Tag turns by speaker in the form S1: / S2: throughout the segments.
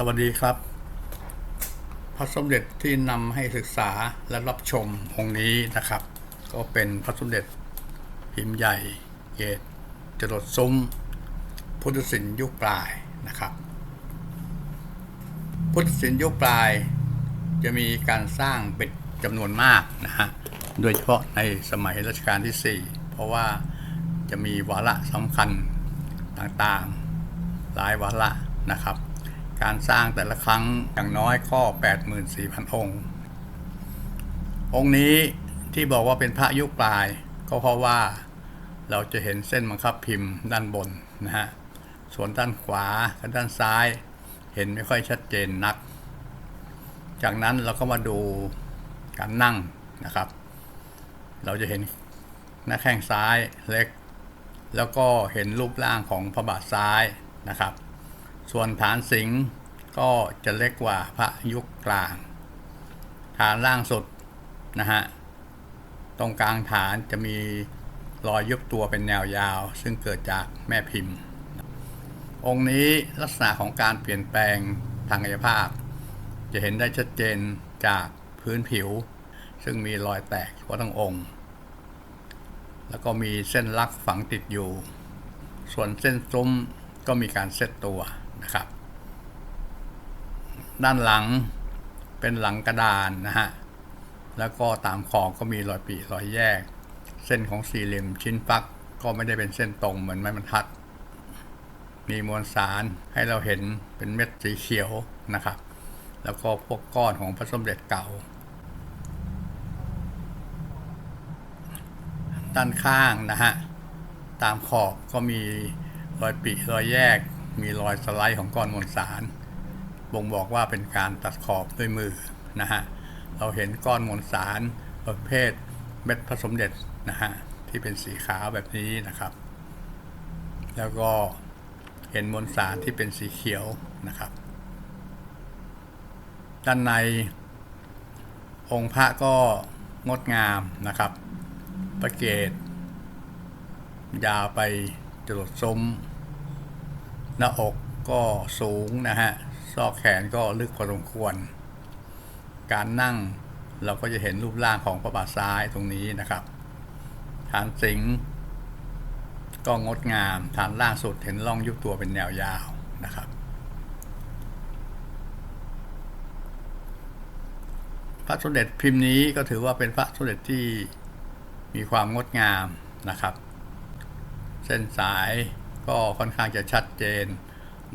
S1: สวัสดีครับ พระสมเด็จที่นำให้ศึกษาและรับชมองค์นี้นะครับ ก็เป็นพระสมเด็จพิมพ์ใหญ่เกตจรดซุ้ม พุทธศิลป์ยุคปลายนะครับ พุทธศิลป์ยุคปลายจะมีการสร้างเป็นจำนวนมากนะฮะโดยเฉพาะในสมัยรัชกาลที่ 4 เพราะว่าจะมีวาระสำคัญต่างๆ หลายวาระนะครับ การสร้างแต่ละครั้งอย่างน้อยก็84,000 องค์ องค์นี้ที่บอกว่าเป็นพระยุคปลาย ก็เพราะว่าเราจะเห็นเส้นบังคับพิมพ์ด้านบนนะฮะ ส่วนด้านขวากับด้านซ้ายเห็นไม่ค่อยชัดเจนนัก จากนั้นเราก็มาดูการนั่งนะครับ เราจะเห็นหน้าแข้งซ้ายเล็ก แล้วก็เห็นรูปร่างของพระบาทซ้ายนะครับ ส่วนฐานสิงห์ก็จะเล็กกว่าพระยุคกลาง ฐานล่างสุดนะฮะ ตรงกลางฐานจะมีรอยยุบตัวเป็นแนวยาว ซึ่งเกิดจากแม่พิมพ์ องค์นี้ลักษณะของการเปลี่ยนแปลงทางกายภาพ จะเห็นได้ชัดเจนจากพื้นผิว ซึ่งมีรอยแตกทั่วทั้งองค์ แล้วก็มีเส้นลักฝังติดอยู่ ส่วนเส้นซุ้มก็มีการเซตตัว นะครับ ด้านหลังเป็นหลังกระดานนะฮะ แล้วก็ตามคอก็มีรอยปีรอยแยก เส้นของสี่เหลี่ยมชิ้นปักก็ไม่ได้เป็นเส้นตรงเหมือนไม้บรรทัด มีมวลสารให้เราเห็นเป็นเม็ดสีเขียวนะครับ แล้วก็พวกก้อนของพระสมเด็จเก่า ด้านข้างนะฮะ ตามขอบก็มีรอยปีรอยแยก มีรอยสไลด์ของก้อนมวลสาร บ่งบอกว่าเป็นการตัดขอบด้วยมือนะฮะ เราเห็นก้อนมวลสารประเภทเม็ดผสมเด็จนะฮะที่เป็นสีขาวแบบนี้นะครับ แล้วก็เห็นมวลสารที่เป็นสีเขียวนะครับ ด้านในองค์พระก็งดงามนะครับ ประเกตยาวไปจรดซุ้ม หน้าอกก็สูงนะฮะ ซอกแขนก็ลึกพอสมควร การนั่งเราก็จะเห็นรูปร่างของพระบาทซ้ายตรงนี้นะครับ ฐานสิงก็งดงาม ฐานล่างสุดเห็นร่องยุบตัวเป็นแนวยาวนะครับ พระสมเด็จพิมพ์นี้ก็ถือว่าเป็นพระสมเด็จที่มีความงดงามนะครับ เส้นสาย ก็ค่อนข้างจะชัดเจน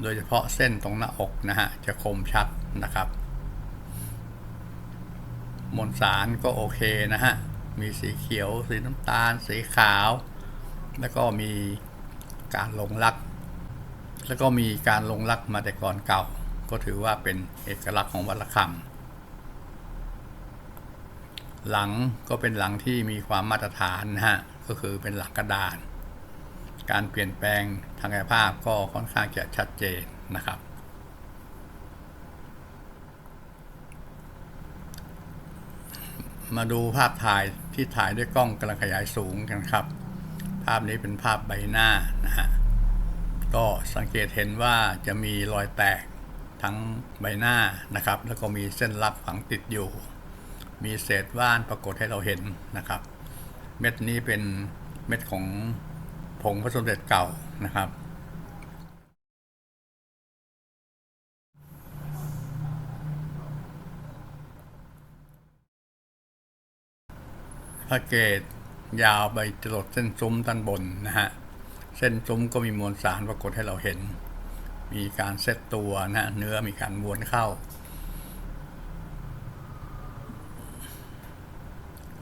S1: โดยเฉพาะเส้นตรงหน้าอกนะฮะจะคมชัดนะครับ มวลสารก็โอเคนะฮะ มีสีเขียว สีน้ำตาล สีขาว แล้วก็มีการลงลัก แล้วก็มีการลงลักมาแต่ก่อนเก่า ก็ถือว่าเป็นเอกลักษณ์ของวัดระฆังหลังก็เป็นหลังที่มีความมาตรฐานนะฮะ ก็คือเป็นหลังกระดาน การเปลี่ยนแปลงทางกายภาพก็ค่อนข้างจะชัดเจนนะครับ มาดูภาพถ่ายที่ถ่ายด้วยกล้องกำลังขยายสูงกันครับ ภาพนี้เป็นภาพใบหน้านะฮะก็สังเกตเห็นว่าจะมีรอยแตกทั้งใบหน้านะครับ แล้วก็มีเส้นลักฝังติดอยู่ มีเศษว่านปรากฏให้เราเห็นนะครับ เม็ดนี้เป็นเม็ดของ ผงพระสมเด็จเก่านะครับ พระเกตยาวไปจรดเส้นซุ้มด้านบนนะฮะ เส้นซุ้มก็มีมวลสารปรากฏให้เราเห็น มีการเซตตัวนะเนื้อมีการม้วนเข้า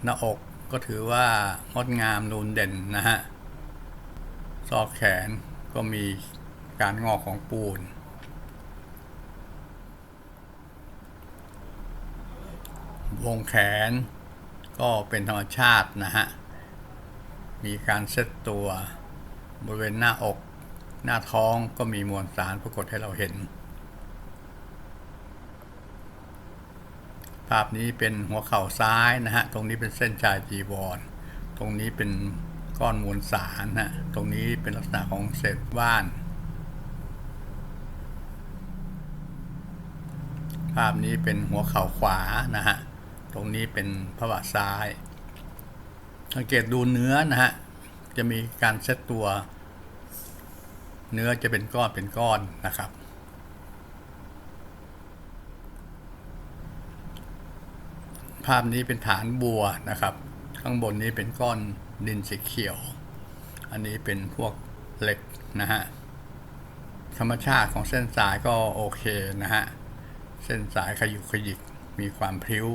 S1: หน้าอกก็ถือว่างดงามนูนเด่นนะฮะ ซอกแขนก็มีการงอกของปูน วงแขนก็เป็นธรรมชาตินะฮะ มีการเซตตัวบริเวณหน้าอก หน้าท้องก็มีมวลสารปรากฏให้เราเห็น ภาพนี้เป็นหัวเข่าซ้ายนะฮะ ตรงนี้เป็นเส้นชายจีวร ตรงนี้เป็น ก้อนมวลสารนะตรงนี้เป็นลักษณะของเศษว่าน ภาพนี้เป็นหัวเข่าขวานะฮะ ตรงนี้เป็นพระบาทซ้าย สังเกตดูเนื้อนะฮะ จะมีการเซตตัว เนื้อจะเป็นก้อนเป็นก้อนนะครับภาพนี้เป็นฐานบัวนะครับ ข้างบนนี้เป็นก้อนดินสีเขียว อันนี้เป็นพวกเหล็กนะฮะ ธรรมชาติของเส้นสายก็โอเคนะฮะ เส้นสายขยุกขยิกมีความพริ้ว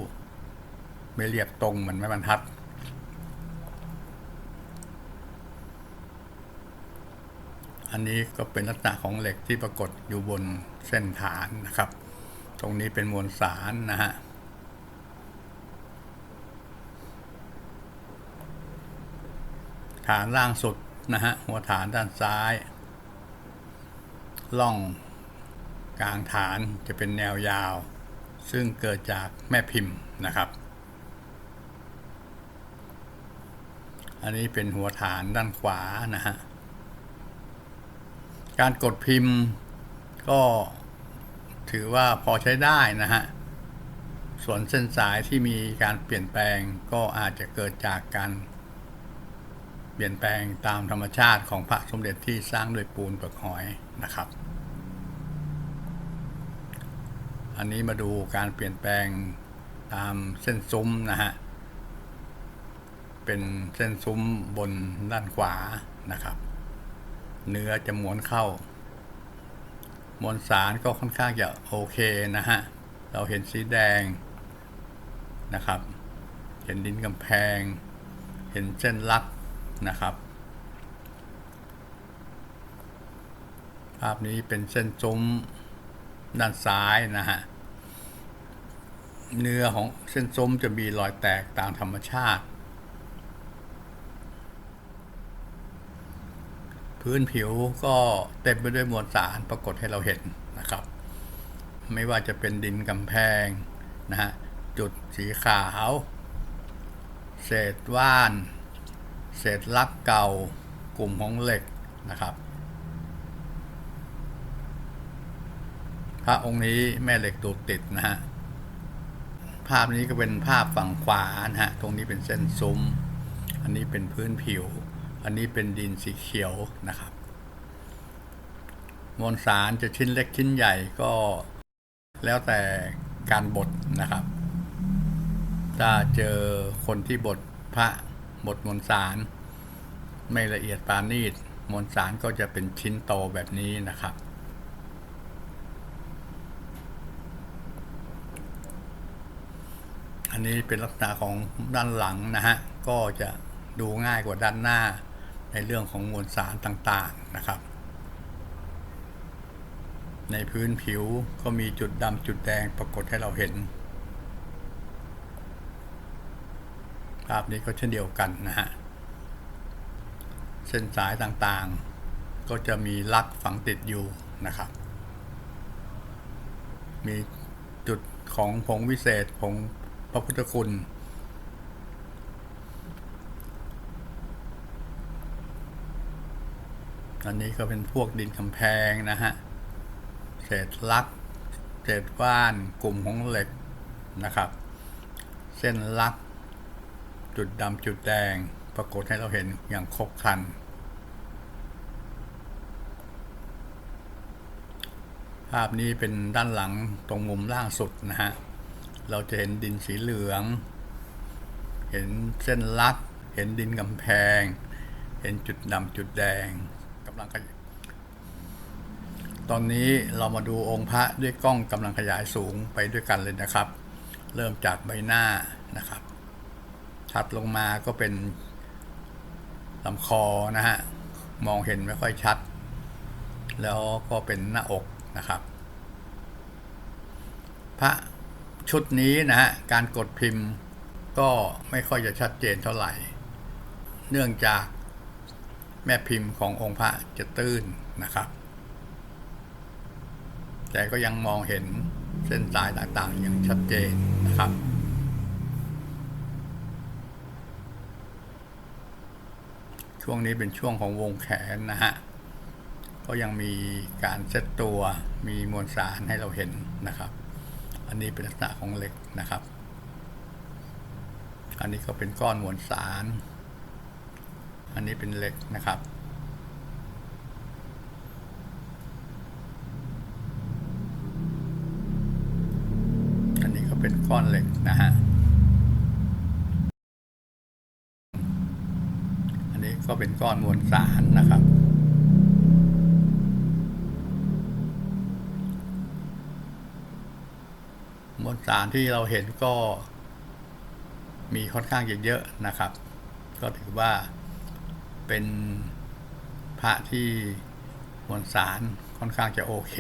S1: ไม่เรียบตรงเหมือนไม้บรรทัดอันนี้ก็เป็นลักษณะของเหล็กที่ปรากฏอยู่บนเส้นฐานนะครับ ตรงนี้เป็นมวลสารนะฮะ ฐานล่างสุดนะฮะหัวฐานด้านซ้าย ล่องกลางฐานจะเป็นแนวยาว ซึ่งเกิดจากแม่พิมพ์นะครับ อันนี้เป็นหัวฐานด้านขวานะฮะการกดพิมพ์ก็ถือว่าพอใช้ได้นะฮะ ส่วนเส้นสายที่มีการเปลี่ยนแปลงก็อาจจะเกิดจากการ เปลี่ยนแปลงตามธรรมชาติของพระสมเด็จที่สร้างด้วยปูนเปลือกหอยนะครับ อันนี้มาดูการเปลี่ยนแปลงตามเส้นซุ้มนะฮะ เป็นเส้นซุ้มบนด้านขวานะครับ เนื้อจะม้วนเข้ามวลสารก็ค่อนข้างจะโอเคนะฮะ เราเห็นสีแดงนะครับ เห็นดินกำแพง เห็นเส้นลัก นะครับ ภาพนี้เป็นเส้นซุ้มด้านซ้ายนะฮะ เนื้อของเส้นซุ้มจะมีรอยแตกตามธรรมชาติ พื้นผิวก็เต็มไปด้วยมวลสารปรากฏให้เราเห็นนะครับ ไม่ว่าจะเป็นดินกำแพงนะฮะ จุดสีขาว เศษว่าน เศษลักเก่ากลุ่มของเหล็กนะครับ พระองค์นี้แม่เหล็กดูดติดนะฮะ ภาพนี้ก็เป็นภาพฝั่งขวานะฮะ ตรงนี้เป็นเส้นซุ้ม อันนี้เป็นพื้นผิว อันนี้เป็นดินสีเขียวนะครับ มวลสารจะชิ้นเล็กชิ้นใหญ่ก็แล้วแต่การบดนะครับ ถ้าเจอคนที่บดพระ บดมวลสาร ไม่ละเอียดปราณีตมวลสารก็จะเป็นชิ้นโตแบบนี้นะครับ อันนี้เป็นลักษณะของด้านหลังนะฮะ ก็จะดูง่ายกว่าด้านหน้าในเรื่องของมวลสารต่างๆนะครับ ในพื้นผิวก็มีจุดดำจุดแดงปรากฏให้เราเห็น ภาพนี้ก็เช่นเดียวกันนะฮะ เส้นสายต่างๆ ก็จะมีลักฝังติดอยู่นะครับ มีจุดของผงวิเศษผงพระพุทธคุณ อันนี้ก็เป็นพวกดินกำแพงนะฮะ เศษลัก เศษว่าน กลุ่มของเหล็กนะครับ เส้นลัก จุดดำจุดแดง ปรากฏให้เราเห็นอย่างครบครัน ภาพนี้เป็นด้านหลังตรงมุมล่างสุดนะฮะ เราจะเห็นดินสีเหลือง เห็นเส้นลัก เห็นดินกำแพง เห็นจุดดำจุดแดงกำลังขยตอนนี้เรามาดูองค์พระด้วยกล้องกำลังขยายสูงไปด้วยกันเลยนะครับ เริ่มจากใบหน้านะครับ ถัดลงมาก็เป็นลำคอนะฮะ มองเห็นไม่ค่อยชัด แล้วก็เป็นหน้าอกนะครับ พระชุดนี้นะฮะ การกดพิมพ์ก็ไม่ค่อยจะชัดเจนเท่าไหร่ เนื่องจากแม่พิมพ์ขององค์พระจะตื้นนะครับ แต่ก็ยังมองเห็นเส้นสายต่างๆอย่างชัดเจนนะครับ ช่วงนี้เป็นช่วงของวงแขนนะฮะ ก็ยังมีการเซตตัวมีมวลสารให้เราเห็นนะครับ อันนี้เป็นลักษณะของเหล็กนะครับ อันนี้ก็เป็นก้อนมวลสาร อันนี้เป็นเหล็กนะครับอันนี้ก็เป็นก้อนเหล็กนะฮะ อันนี้ ก็เป็นก้อนมวลสารนะครับ มวลสารที่เราเห็นก็มีค่อนข้างเยอะๆนะครับ ก็ถือว่าเป็นพระที่มวลสารค่อนข้างจะโอเค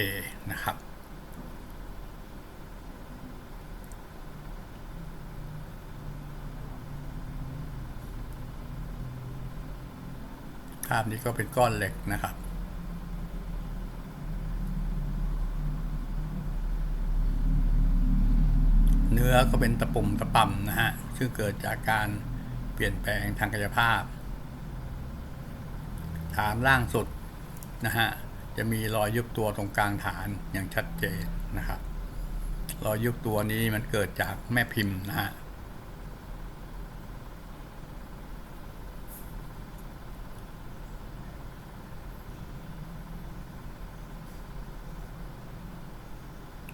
S1: นะครับ ภาพนี้ก็เป็นก้อนเหล็กนะครับ เนื้อก็เป็นตะปุ่มตะป่ำนะฮะซึ่งเกิดจากการเปลี่ยนแปลงทางกายภาพ ฐานล่างสุดนะฮะจะมีรอยยุบตัวตรงกลางฐานอย่างชัดเจนนะครับรอยยุบตัวนี้มันเกิดจากแม่พิมพ์นะฮะ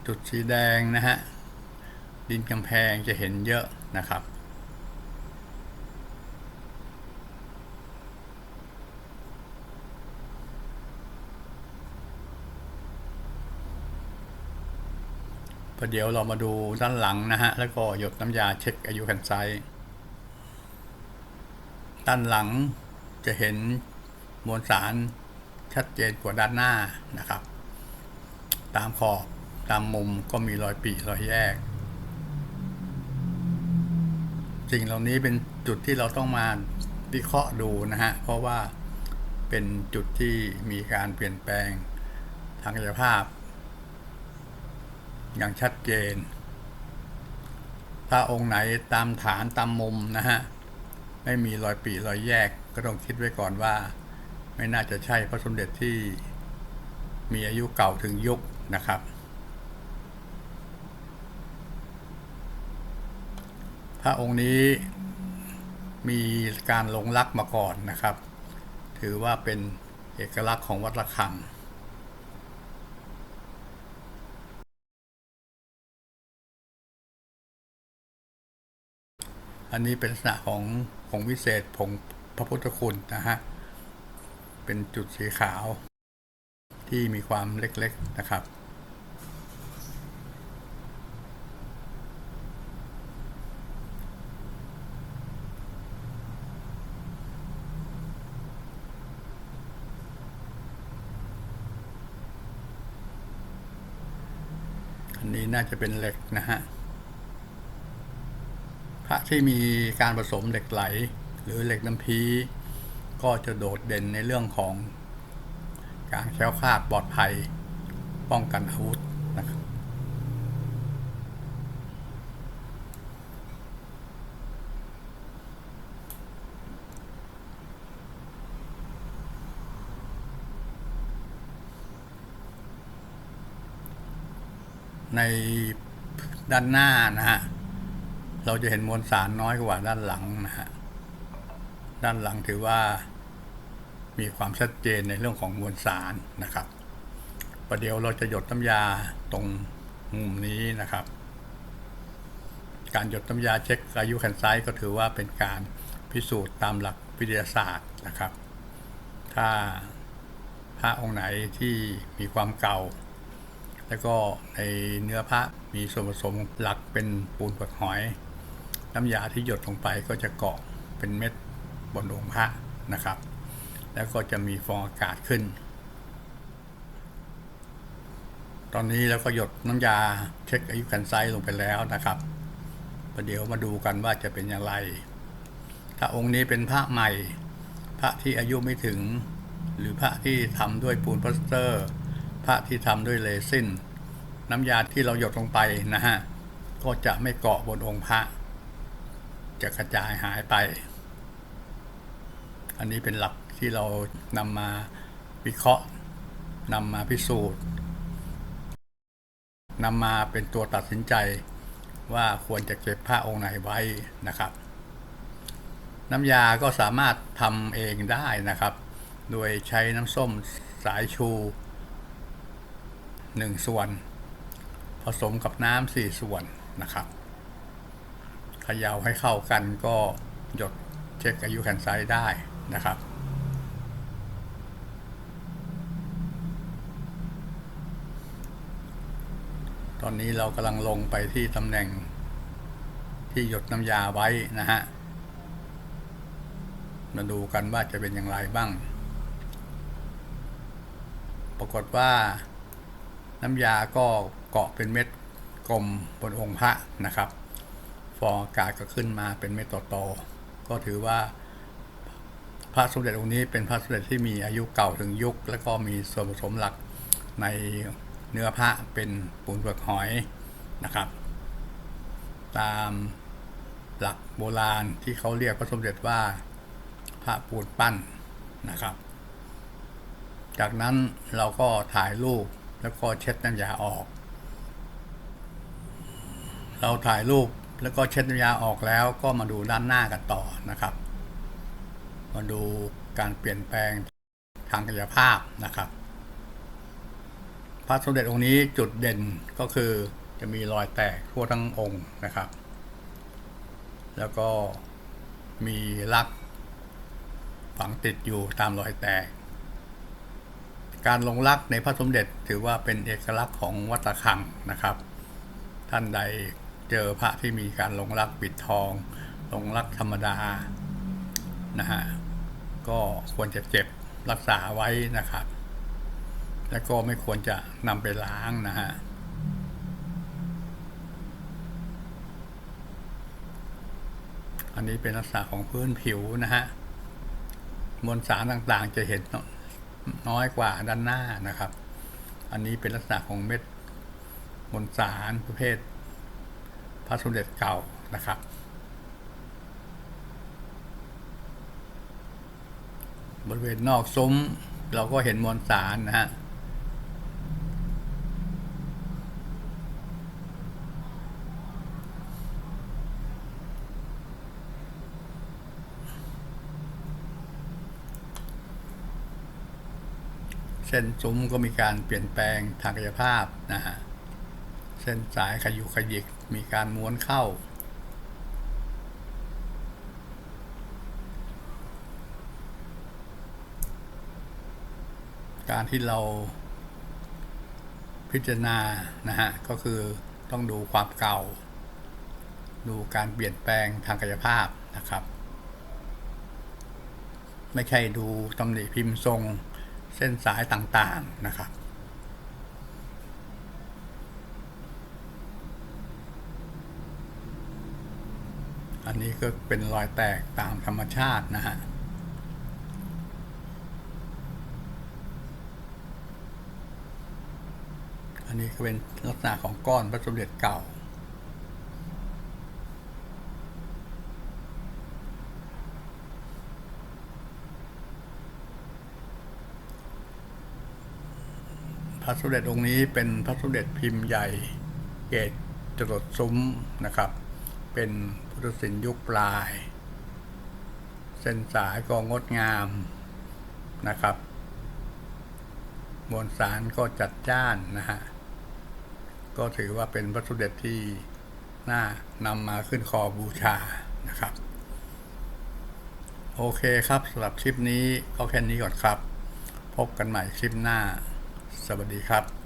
S1: จุดสีแดงนะฮะ ดินกำแพงจะเห็นเยอะนะครับ ประเดี๋ยวเรามาดูด้านหลังนะฮะ แล้วก็หยดน้ำยาเช็คอายุแคันไซด้านหลังจะเห็นมวลสารชัดเจนกว่าด้านหน้านะครับ ตามขอบ ตามมุมก็มีรอยปีรอยแยกสิ่งเหล่านี้เป็นจุดที่เราต้องมาวิเคราะห์ดูนะฮะ เพราะว่าเป็นจุดที่มีการเปลี่ยนแปลงทางกายภาพ อย่างชัดเจน ถ้าองค์ไหนตามฐานตามมุมนะฮะ ไม่มีรอยปีรอยแยกก็ต้องคิดไว้ก่อนว่า ไม่น่าจะใช่พระสมเด็จที่มีอายุเก่าถึงยุคนะครับ พระองค์นี้มีการลงรักมาก่อนนะครับ ถือว่าเป็นเอกลักษณ์ของวัดระฆังอันนี้เป็นลักษณะของผงวิเศษผงพระพุทธคุณนะฮะ เป็นจุดสีขาวที่มีความเล็กๆนะครับ อั น่าจะเป็นเหล็กนะฮะพระที่มีการผสมเหล็กไหล หรือเหล็กน้ำพีก็จะโดดเด่นในเรื่องของการแคล้วคลาดปลอดภัยป้องกันอาวุธนะครับ ใน ด้านหน้านะฮะ เราจะเห็นมวลสารน้อยกว่าด้านหลังนะฮะ ด้านหลังถือว่ามีความชัดเจนในเรื่องของมวลสารนะครับ ประเดี๋ยวเราจะหยดน้ำยาตรงมุมนี้นะครับ การหยดน้ำยาเช็คอายุแขนซ้ายก็ถือว่าเป็นการพิสูจน์ตามหลักวิทยาศาสตร์นะครับ ถ้าพระองค์ไหนที่มีความเก่า แล้วก็ในเนื้อพระมีส่วนผสมหลักเป็นปูนปลือกหอย น้ำยาที่หยดลงไปก็จะเกาะเป็นเม็ดบนองค์พระนะครับ แล้วก็จะมีฟองอากาศขึ้น ตอนนี้เราก็หยดน้ำยาเช็คอายุกันไซส์ลงไปแล้วนะครับประเดี๋ยวมาดูกันว่าจะเป็นอย่างไร ถ้าองค์นี้เป็นพระใหม่ พระที่อายุไม่ถึง หรือพระที่ทำด้วยปูนพลาสเตอร์ พระที่ทำด้วยเรซินน้ำยาที่เราหยดลงไปนะฮะ ก็จะไม่เกาะบนองค์พระ จะกระจายหายไป อันนี้เป็นหลักที่เรานำมาวิเคราะห์นำมาพิสูจน์นำมาเป็นตัวตัดสินใจว่าควรจะเก็บพระองค์ไหนไว้นะครับ น้ำยาก็สามารถทำเองได้นะครับ โดยใช้น้ำส้มสายชู 1 ส่วน ผสมกับน้ำ4ส่วนนะครับเขย่าให้เข้ากันก็หยดเช็คอายุแคนไซด์ได้นะครับตอนนี้เรากำลังลงไปที่ตำแหน่งที่หยดน้ำยาไว้นะฮะ มาดูกันว่าจะเป็นอย่างไรบ้าง ปรากฏว่า น้ำยาก็เกาะเป็นเม็ดกลมบนองค์พระนะครับ ฟองอากาศก็ขึ้นมาเป็นเม็ดโตๆก็ถือว่า พระสมเด็จองค์นี้เป็นพระสมเด็จที่มีอายุเก่าถึงยุค แล้วก็มีส่วนผสมหลักในเนื้อพระเป็นปูนเปลือกหอยนะครับ ตามหลักโบราณที่เขาเรียกพระสมเด็จว่าพระปูนปั้นนะครับ จากนั้นเราก็ถ่ายรูป แล้วก็เช็ดน้ำยาออก เราถ่ายรูปแล้วก็เช็ดน้ำยาออกแล้วก็มาดูด้านหน้ากันต่อนะครับ มาดูการเปลี่ยนแปลงทางกายภาพนะครับ พระสมเด็จองค์นี้จุดเด่นก็คือจะมีรอยแตกทั่วทั้งองค์นะครับ แล้วก็มีลัก ฝังติดอยู่ตามรอยแตก การลงลักในพระสมเด็จถือว่าเป็นเอกลักษณ์ของวัดตะคังนะครับ ท่านใดเจอพระที่มีการลงลักปิดทอง ลงลักธรรมดานะฮะก็ควรจะเก็บรักษาไว้นะครับ แล้วก็ไม่ควรจะนำไปล้างนะฮะอันนี้เป็นลักษณะของพื้นผิวนะฮะมวลสารต่างๆจะเห็น น้อยกว่าด้านหน้านะครับ อันนี้เป็นลักษณะของเม็ดมวลสารประเภทพระสมเด็จเก่านะครับ บริเวณนอกซุ้มเราก็เห็นมวลสารนะฮะ เส้นซุ้มก็มีการเปลี่ยนแปลงทางกายภาพนะฮะเส้นสายขยุกขยิกมีการม้วนเข้า การที่เราพิจารณานะฮะก็คือต้องดูความเก่า ดูการเปลี่ยนแปลงทางกายภาพนะครับ ไม่ใช่ดูตำหนิพิมพ์ทรง เส้นสายต่างๆนะครับ อันนี้ก็เป็นรอยแตกตามธรรมชาตินะฮะอันนี้ก็เป็นลักษณะของก้อนพระสมเด็จเก่า ระสมเด็จองค์นี้เป็นพระสมเด็จพิมพ์ใหญ่ เกตจรดซุ้มนะครับ เป็นพุทธศิลป์ยุคปลาย เส้นสายก็งดงามนะครับ มวลสารก็จัดจ้านนะฮะ ก็ถือว่าเป็นพระสมเด็จที่น่านำมาขึ้นคอบูชานะครับ โอเคครับสำหรับคลิปนี้ก็แค่นี้ก่อนครับ พบกันใหม่คลิปหน้า สวัสดีครับ